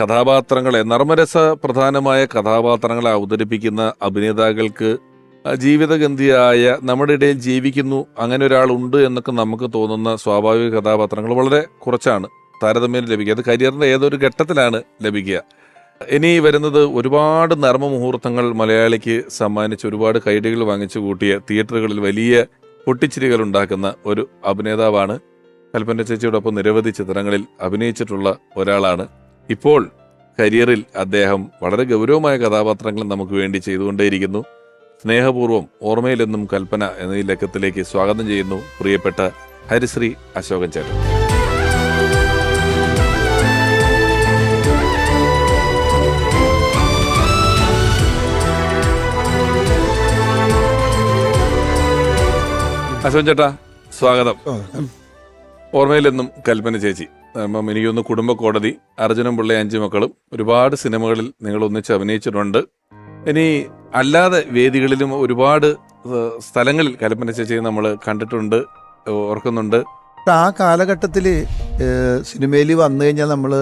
കഥാപാത്രങ്ങളെ നർമ്മരസ പ്രധാനമായ കഥാപാത്രങ്ങളെ അവതരിപ്പിക്കുന്ന അഭിനേതാക്കൾക്ക് ജീവിതഗന്ധിയായ നമ്മുടെ ഇടയിൽ ജീവിക്കുന്നു അങ്ങനെ ഒരാളുണ്ട് എന്നൊക്കെ നമുക്ക് തോന്നുന്ന സ്വാഭാവിക കഥാപാത്രങ്ങൾ വളരെ കുറച്ചാണ് താരതമ്യം ലഭിക്കുക. അത് കരിയറിന്റെ ഏതൊരു ഘട്ടത്തിലാണ് ലഭിക്കുക. ഇനി വരുന്നത് ഒരുപാട് നർമ്മ മുഹൂർത്തങ്ങൾ മലയാളിക്ക് സമ്മാനിച്ച് ഒരുപാട് കൈഡികൾ വാങ്ങിച്ചു കൂട്ടിയ തിയേറ്ററുകളിൽ വലിയ പൊട്ടിച്ചിരികൾ ഉണ്ടാക്കുന്ന ഒരു അഭിനേതാവാണ് കൽപ്പന ചേച്ചിയോടൊപ്പം നിരവധി ചിത്രങ്ങളിൽ അഭിനയിച്ചിട്ടുള്ള ഒരാളാണ് ഇപ്പോൾ കരിയറിൽ അദ്ദേഹം വളരെ ഗൗരവമായ കഥാപാത്രങ്ങൾ നമുക്ക് വേണ്ടി ചെയ്തുകൊണ്ടേയിരിക്കുന്നു. സ്നേഹപൂർവം ഓർമ്മയിലെന്നും കൽപ്പന എന്ന ഈ ലക്കത്തിലേക്ക് സ്വാഗതം ചെയ്യുന്നു പ്രിയപ്പെട്ട ഹരിശ്രീ അശോകൻ ചേട്ടൻ. അശോകൻ ചേട്ടാ സ്വാഗതം. ഓർമ്മയിലെന്നും കൽപ്പന ചേച്ചി. അപ്പം എനിക്കൊന്ന് കുടുംബ കോടതി അർജുനം പിള്ളി അഞ്ചു മക്കളും ഒരുപാട് സിനിമകളിൽ നിങ്ങൾ ഒന്നിച്ച് അഭിനയിച്ചിട്ടുണ്ട്. ഇനി അല്ലാതെ വേദികളിലും ഒരുപാട് സ്ഥലങ്ങളിൽ കൽപ്പന ചേച്ചിയെ നമ്മൾ കണ്ടിട്ടുണ്ട് ഓർക്കുന്നുണ്ട്. ആ കാലഘട്ടത്തിൽ സിനിമയിൽ വന്നു കഴിഞ്ഞാൽ നമ്മൾ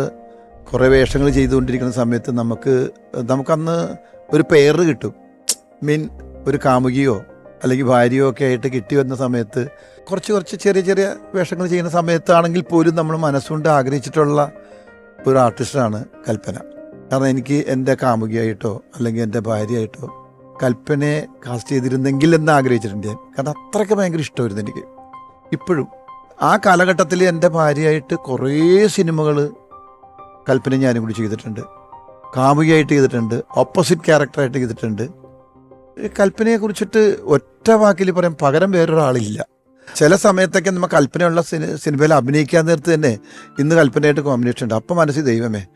കുറേ വേഷങ്ങൾ ചെയ്തുകൊണ്ടിരിക്കുന്ന സമയത്ത് നമുക്ക് നമുക്കന്ന് ഒരു പേര് കിട്ടും. മീൻ ഒരു കാമുകിയോ അല്ലെങ്കിൽ ഭാര്യയോ ഒക്കെ ആയിട്ട് കിട്ടി വന്ന സമയത്ത് കുറച്ച് കുറച്ച് ചെറിയ ചെറിയ വേഷങ്ങൾ ചെയ്യുന്ന സമയത്താണെങ്കിൽ പോലും നമ്മൾ മനസ്സുകൊണ്ട് ആഗ്രഹിച്ചിട്ടുള്ള ഒരു ആർട്ടിസ്റ്റാണ് കൽപ്പന. കാരണം എനിക്ക് എന്റെ കാമുകിയായിട്ടോ അല്ലെങ്കിൽ എന്റെ ഭാര്യയായിട്ടോ കൽപ്പനയെ കാസ്റ്റ് ചെയ്തിരുന്നെങ്കിൽ എന്ന് ആഗ്രഹിച്ചിട്ടുണ്ട് ഞാൻ. കാരണം അത്രയ്ക്ക് ഭയങ്കര ഇഷ്ടമായിരുന്നു എനിക്ക്. ഇപ്പോഴും ആ കാലഘട്ടത്തിൽ എന്റെ ഭാര്യയായിട്ട് കുറേ സിനിമകൾ കൽപ്പന ഞാനും കൂടി ചെയ്തിട്ടുണ്ട്. കാമുകിയായിട്ട് ചെയ്തിട്ടുണ്ട്. ഓപ്പോസിറ്റ് ക്യാരക്ടറായിട്ട് ചെയ്തിട്ടുണ്ട്. കൽപ്പനയെ കുറിച്ചിട്ട് ഒറ്റ വാക്കിൽ പറയാം പകരം വേറൊരാളില്ല. ചില സമയത്തൊക്കെ നമ്മൾ കൽപ്പനയുള്ള സിനി സിനിമയിൽ അഭിനയിക്കാൻ നേരത്ത് തന്നെ ഇന്ന് കൽപ്പനയായിട്ട് കോമ്പിനേഷൻ ഉണ്ട്. അപ്പം മനസ്സിൽ ദൈവമേ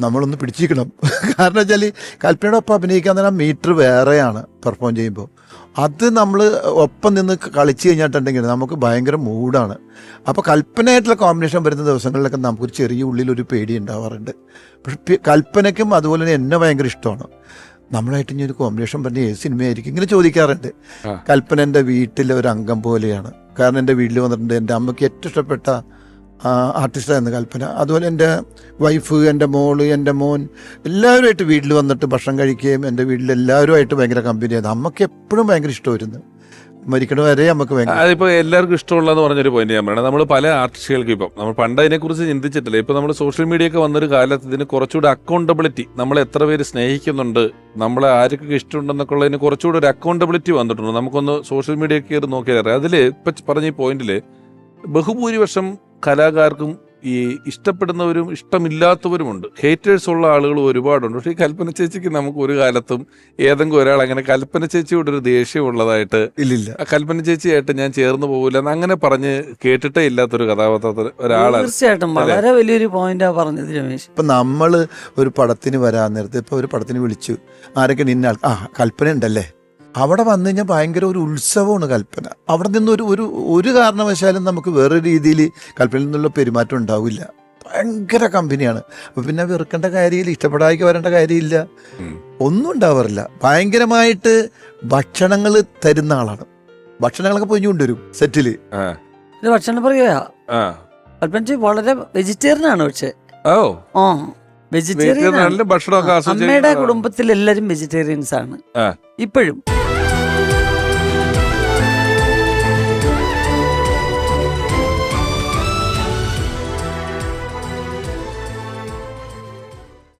നമ്മളൊന്ന് പിടിച്ചിരിക്കണം. കാരണം വെച്ചാൽ കൽപ്പനയുടെ ഒപ്പം അഭിനയിക്കാൻ തന്നെ മീറ്റർ വേറെയാണ് പെർഫോം ചെയ്യുമ്പോൾ. അത് നമ്മൾ ഒപ്പം നിന്ന് കളിച്ച് കഴിഞ്ഞിട്ടുണ്ടെങ്കിൽ നമുക്ക് ഭയങ്കര മൂഡാണ് അപ്പോൾ കൽപ്പനയായിട്ടുള്ള കോമ്പിനേഷൻ വരുന്ന ദിവസങ്ങളിലൊക്കെ നമുക്കൊരു ചെറിയ ഉള്ളിലൊരു പേടി ഉണ്ടാവാറുണ്ട്. പക്ഷെ കൽപ്പനയ്ക്കും അതുപോലെ തന്നെ എന്നെ ഭയങ്കര ഇഷ്ടമാണ്. നമ്മളായിട്ട് ഇനി ഒരു കോമ്പിനേഷൻ പറഞ്ഞ ഏത് സിനിമയായിരിക്കും ഇങ്ങനെ ചോദിക്കാറുണ്ട്. കൽപ്പന എന്റെ വീട്ടിലെ ഒരു അംഗം പോലെയാണ്. കാരണം എന്റെ വീട്ടിൽ വന്നിട്ടുണ്ട്. എന്റെ അമ്മയ്ക്ക് ഏറ്റവും ഇഷ്ടപ്പെട്ട ആർട്ടിസ്റ്റായിരുന്നു കൽപ്പന. അതുപോലെ എന്റെ വൈഫ് എന്റെ മോൾ എന്റെ മോൻ എല്ലാവരുമായിട്ട് വീട്ടിൽ വന്നിട്ട് ഭക്ഷണം കഴിക്കുകയും എന്റെ വീട്ടിൽ എല്ലാവരുമായിട്ട് ഭയങ്കര കമ്പനിയായിരുന്നു അമ്മയ്ക്ക് എപ്പോഴും ഭയങ്കര ഇഷ്ടമായിരുന്നു. മരിക്കണ നമുക്ക് അതിപ്പോ എല്ലാവർക്കും ഇഷ്ടമുള്ളതെന്ന് പറഞ്ഞൊരു പോയിന്റ് ഞാൻ പറയണം. നമ്മൾ പല ആർട്ടിസ്റ്റുകൾക്ക് ഇപ്പം നമ്മൾ പണ്ട് അതിനെക്കുറിച്ച് ചിന്തിച്ചിട്ടില്ല. ഇപ്പൊ നമ്മൾ സോഷ്യൽ മീഡിയ ഒക്കെ വന്നൊരു കാലത്ത് ഇതിന് കുറച്ചുകൂടി അക്കൗണ്ടബിലിറ്റി നമ്മളെ എത്ര പേര് സ്നേഹിക്കുന്നുണ്ട് നമ്മളെ ആർക്കൊക്കെ ഇഷ്ടമുണ്ടെന്നൊക്കെ ഉള്ളതിന് കുറച്ചുകൂടി ഒരു അക്കൗണ്ടബിലിറ്റി വന്നിട്ടുണ്ട്. നമുക്കൊന്ന് സോഷ്യൽ മീഡിയ കയറി നോക്കിയാൽ അറിയാം അതിൽ ഇപ്പൊ പറഞ്ഞ ഈ പോയിന്റിൽ ബഹുഭൂരിപക്ഷം കലാകാർക്കും ഈ ഇഷ്ടപ്പെടുന്നവരും ഇഷ്ടമില്ലാത്തവരുമുണ്ട്. ഹേറ്റേഴ്സ് ഉള്ള ആളുകൾ ഒരുപാടുണ്ട്. പക്ഷേ ഈ കൽപ്പന ചേച്ചിക്ക് നമുക്ക് ഒരു കാലത്തും ഏതെങ്കിലും ഒരാൾ അങ്ങനെ കൽപ്പന ചേച്ചിയോട് ഒരു ദേഷ്യം ഉള്ളതായിട്ട് ഇല്ലില്ല. ആ കൽപ്പന ചേച്ചിയായിട്ട് ഞാൻ ചേർന്ന് പോകില്ല എന്ന് അങ്ങനെ പറഞ്ഞ് കേട്ടിട്ടേ ഇല്ലാത്തൊരു കഥാപാത്രത്തിന് ഒരാളാണ്. തീർച്ചയായിട്ടും വളരെ വലിയൊരു പോയിന്റാ പറഞ്ഞത് രമേശ്. ഇപ്പൊ നമ്മൾ ഒരു പടത്തിന് വരാൻ നേരത്തെ ഇപ്പൊ ഒരു പടത്തിന് വിളിച്ചു. ആരൊക്കെ നിന്നെ ആ കൽപ്പന ഉണ്ടല്ലേ അവിടെ വന്നു കഴിഞ്ഞാൽ ഭയങ്കര ഒരു ഉത്സവമാണ് കൽപ്പന. അവിടെ നിന്ന് ഒരു ഒരു ഒരു കാരണവശാലും നമുക്ക് വേറെ രീതിയിൽ കൽപ്പനയിൽ നിന്നുള്ള പെരുമാറ്റം ഉണ്ടാവില്ല. ഭയങ്കര കമ്പനിയാണ്. അപ്പം പിന്നെ വെറുക്കേണ്ട കാര്യമില്ല ഇഷ്ടപ്പെടാതെ വരേണ്ട കാര്യമില്ല. ഒന്നും ഉണ്ടാവാറില്ല. ഭയങ്കരമായിട്ട് ഭക്ഷണങ്ങൾ തരുന്ന ആളാണ്. ഭക്ഷണങ്ങളൊക്കെ പൊഞ്ഞു കൊണ്ടുവരും സെറ്റിൽ. ഭക്ഷണം പറയുക ആ. വളരെ വെജിറ്റേറിയൻ ആണ് പക്ഷെ. ഓ. ആ വെജിറ്റേറിയൻ അമ്മയുടെ കുടുംബത്തിൽ എല്ലാരും വെജിറ്റേറിയൻസ് ആണ് ഇപ്പോഴും.